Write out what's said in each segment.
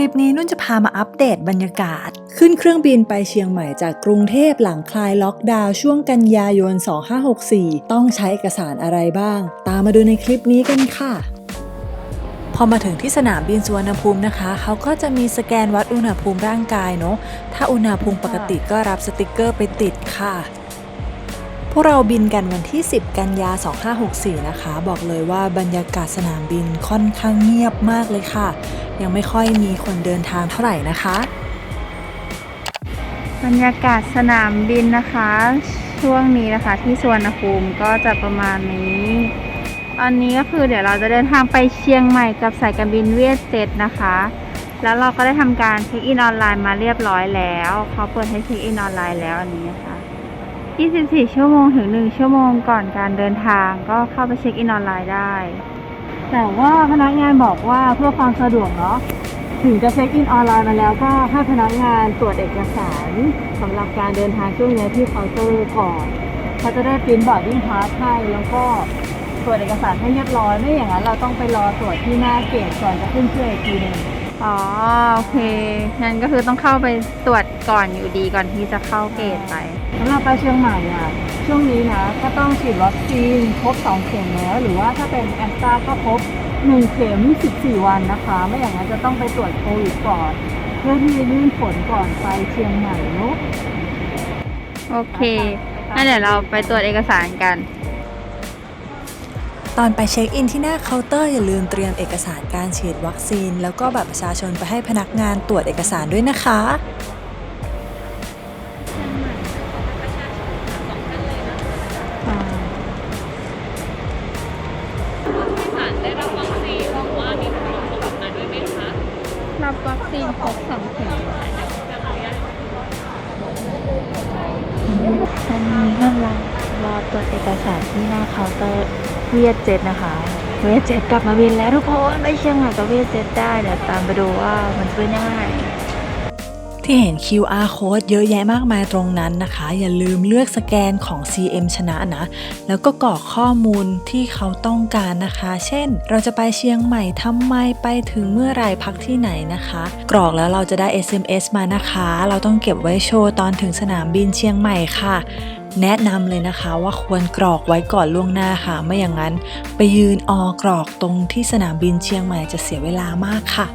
ลิปนี้นุ่นจะพามาอัปเดตบรรยากาศ ขึ้นเครื่องบินไปเชียงใหม่จากกรุงเทพหลังคลายล็อกดาวน์ช่วงกันยายน 2564 ต้องใช้เอกสารอะไรบ้าง ตามมาดูในคลิปนี้กันค่ะ พอมาถึงที่สนามบินสุวรรณภูมินะคะ เขาก็จะมีสแกนวัดอุณหภูมิร่างกายเนาะถ้าอุณหภูมิปกติก็รับสติกเกอร์ไปติดค่ะ พวกเราบินกันวันที่ 10 กันยา 2564 นะคะ บอกเลยว่าบรรยากาศสนามบินค่อนข้างเงียบมากเลยค่ะ ยังไม่ค่อยมีคนเดินทางเท่าไหร่นะคะ บรรยากาศสนามบินนะคะ ช่วงนี้นะคะที่สวนภูมิก็จะประมาณนี้ตอนนี้ก็คือเดี๋ยวเราจะเดินทางไปเชียงใหม่กับสายการบินเวียดเจ็ตนะคะ แล้วเราก็ได้ทำการเช็คอินออนไลน์มาเรียบร้อยแล้วเขาเปิดให้เช็คอินออนไลน์แล้วอันนี้นะคะ 24 ชั่วโมงถึง 1 ชั่วโมงก่อนการเดินทางก็เข้าไปเช็คอินออนไลน์ได้ แต่ว่าพนักงานบอกว่าเพื่อความสะดวกเนาะถึงจะเช็คอินออนไลน์มาแล้วก็ให้พนักงานตรวจเอกสารสำหรับการเดินทางช่วงนี้ที่เคาน์เตอร์ก่อนเขาจะได้ปริ้นบอร์ดดิ้งพาสให้แล้วก็ตรวจเอกสารให้เรียบร้อยไม่อย่างนั้นเราต้องไปรอตรวจที่หน้าเกตก่อนจะขึ้นเครื่องอีกทีหนึง อ๋อโอเคงั้นก็คือต้องเข้าไปตรวจก่อนอยู่ดีก่อนที่จะเข้าเกตไปสำหรับไปเชียงใหม่อะช่วงนี้นะก็ต้องฉีดวัคซีนครบ 2 เข็มแล้วหรือว่าถ้าเป็นแอสตราก็ครบ 1 เข็ม 14 วันนะคะ ไม่อย่างนั้นจะต้องไปตรวจโควิดก่อน เพื่อที่จะยื่นผลก่อนไปเชียงใหม่เนอะโอเคงั้นเดี๋ยวเราไปตรวจเอกสารกัน ตอนไปเช็คอินที่หน้าเคาน์เตอร์อย่าลืมเตรียมเอกสารการฉีดวัคซีน แล้วก็บัตรประชาชนไปให้พนักงานตรวจเอกสารด้วยนะคะรับวัคซีนครบสองเข็มตอนนี้กำลังรอตรวจเอกสารที่หน้าเคาน์เตอร์ เวียดเจ็ตนะคะ เวียดเจ็ตกลับมาบินแล้วทุกคนไปเชียงใหม่กับเวียดเจ็ตได้เดี๋ยวตามไปดูว่ามันเป็นยังไงที่เห็น QR code เยอะแยะมากมายตรงนั้นนะคะ อย่าลืมเลือกสแกนของ CM ชนะนะ แล้วก็กรอกข้อมูลที่เขาต้องการนะคะ เช่น เราจะไปเชียงใหม่ทำไมไปถึงเมื่อไรพักที่ไหนนะคะ กรอกแล้วเราจะได้ SMS มานะคะ เราต้องเก็บไว้โชว์ตอนถึงสนามบินเชียงใหม่ค่ะ แนะนำเลยนะคะว่าควรกรอกไว้ก่อนล่วงหน้าค่ะ ไม่อย่างนั้นไปยืนออกรอกตรงที่สนามบินเชียงใหม่จะเสียเวลามากค่ะ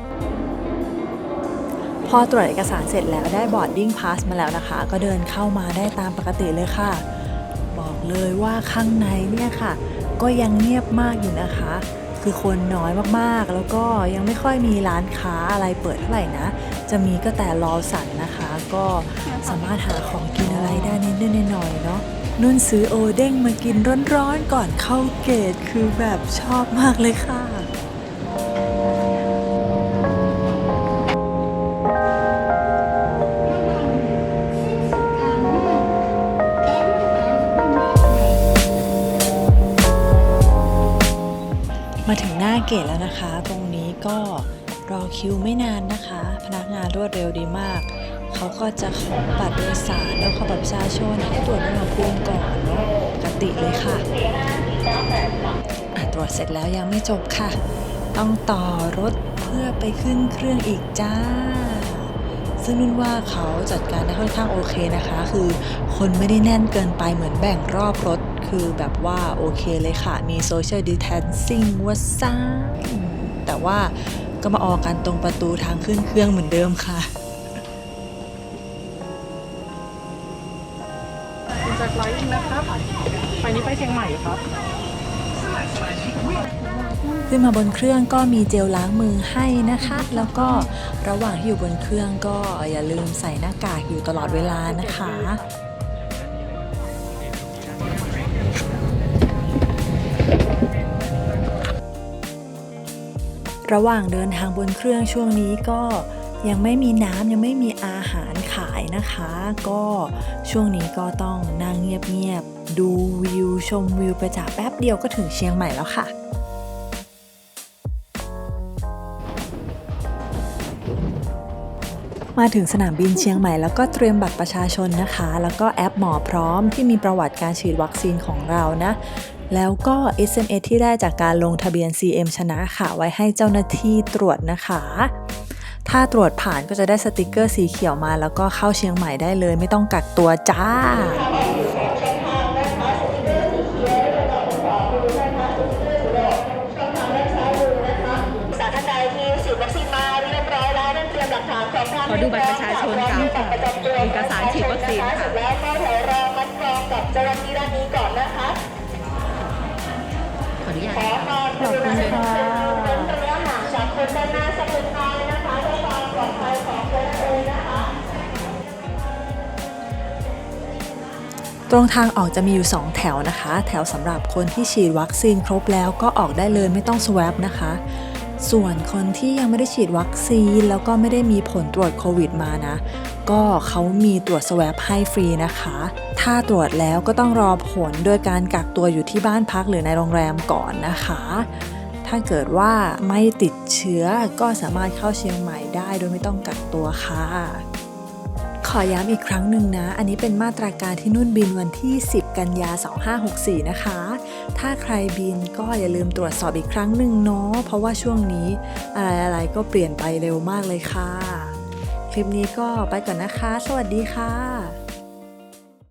พอตรวจเอกสารเสร็จแล้วได้บอร์ดดิ้งพาสมาแล้วนะคะ ก็เดินเข้ามาได้ตามปกติเลยค่ะ บอกเลยว่าข้างในเนี่ยค่ะ ก็ยังเงียบมากอยู่นะคะ คือคนน้อยมากๆ แล้วก็ยังไม่ค่อยมีร้านค้าอะไรเปิดเท่าไหร่นะ จะมีก็แต่รอสันนะคะ ก็สามารถหาของกินอะไรได้นิดๆหน่อยๆเนาะนุ่นซื้อโอเด้งมากินร้อนๆก่อนเข้าเกตคือแบบชอบมากเลยค่ะมาถึงหน้าเกตแล้วนะคะ ตรงนี้ก็รอคิวไม่นานนะคะ พนักงานรวดเร็วดีมาก เขาก็จะขอบัตรโดยสารแล้วขอบัตรประชาชนให้ตรวจอุณหภูมิก่อนเนาะปกติเลยค่ะตรวจเสร็จแล้วยังไม่จบค่ะ ต้องต่อรถเพื่อไปขึ้นเครื่องอีกจ้า ซึ่งนุ่นว่าเขาจัดการได้ค่อนข้างโอเคนะคะ คือคนไม่ได้แน่นเกินไปเหมือนแบ่งรอบรถคือแบบว่าโอเคเลยค่ะ มีโซเชียลดิ t ทนซิ่งว่าซ่าแต่ว่าก็มาออกกันตรงประตูทางขึ้นเครื่องเหมือนเดิมค่ะ นี้ไปเชียงใหม่ครับ ขึ้นมาบนเครื่องก็มีเจลล้างมือให้นะคะ แล้วก็ระหว่างที่อยู่บนเครื่องก็อย่าลืมใส่หน้ากากอยู่ตลอดเวลานะคะระหว่างเดินทางบนเครื่องช่วงนี้ก็ ยังไม่มีน้ำยังไม่มีอาหารขายนะคะ ก็ช่วงนี้ก็ต้องนั่งเงียบๆดูวิวชมวิวไปจากแป๊บเดียวก็ถึงเชียงใหม่แล้วค่ะมาถึงสนามบินเชียงใหม่แล้วก็เตรียมบัตรประชาชนนะคะ แล้วก็แอปหมอพร้อมที่มีประวัติการฉีดวัคซีนของเรานะ แล้วก็ SMS ที่ได้จากการลงทะเบียน CM ชนะค่ะ ไว้ให้เจ้าหน้าที่ตรวจนะคะ ถ้าตรวจผ่านก็จะได้สติกเกอร์สีเขียวมา แล้วก็เข้าเชียงใหม่ได้เลย ไม่ต้องกักตัวจ้าสาท่านใดที่ฉีดวัคซีนมาเรียบร้อยแล้วนั่นเตรียมหลักฐานของท่านขอดูบัตรประชาชนกับบัตรประจำตัวเอกสารฉีดวัคซีนค่ะเสร็จแล้วก็แถวรอมัดกรองกับเจ้าหน้าที่ด้านนี้ก่อนนะคะ ขออนุญาตขอความกรุณาเตรงทางออกจะมีอยู่ 2 แถวนะคะ แถวสำหรับคนที่ฉีดวัคซีนครบแล้วก็ออกได้เลยไม่ต้องสว a ปนะคะ ส่วนคนที่ยังไม่ได้ฉีดวัคซีน แล้วก็ไม่ได้มีผลตรวจโควิดมานะ ก็เขามีตรวจสว a ปให้ฟรีนะคะ ถ้าตรวจแล้วก็ต้องรอผลโดยการกักตัวอยู่ที่บ้านพักหรือในโรงแรมก่อนนะคะ ถ้าเกิดว่าไม่ติดเชื้อก็สามารถเข้าเชียงใหม่ได้โดยไม่ต้องกักตัวค่ะ อย้ำอีกครั้งหนึ่งนะ อันนี้เป็นมาตราการที่นุ่นบินวันที่ 10 กันยา 2564 นะคะ ถ้าใครบินก็อย่าลืมตรวจสอบอีกครั้งหนึ่งเนาะ เพราะว่าช่วงนี้อะไรๆก็เปลี่ยนไปเร็วมากเลยค่ะ คลิปนี้ก็ไปก่อนนะคะ สวัสดีค่ะ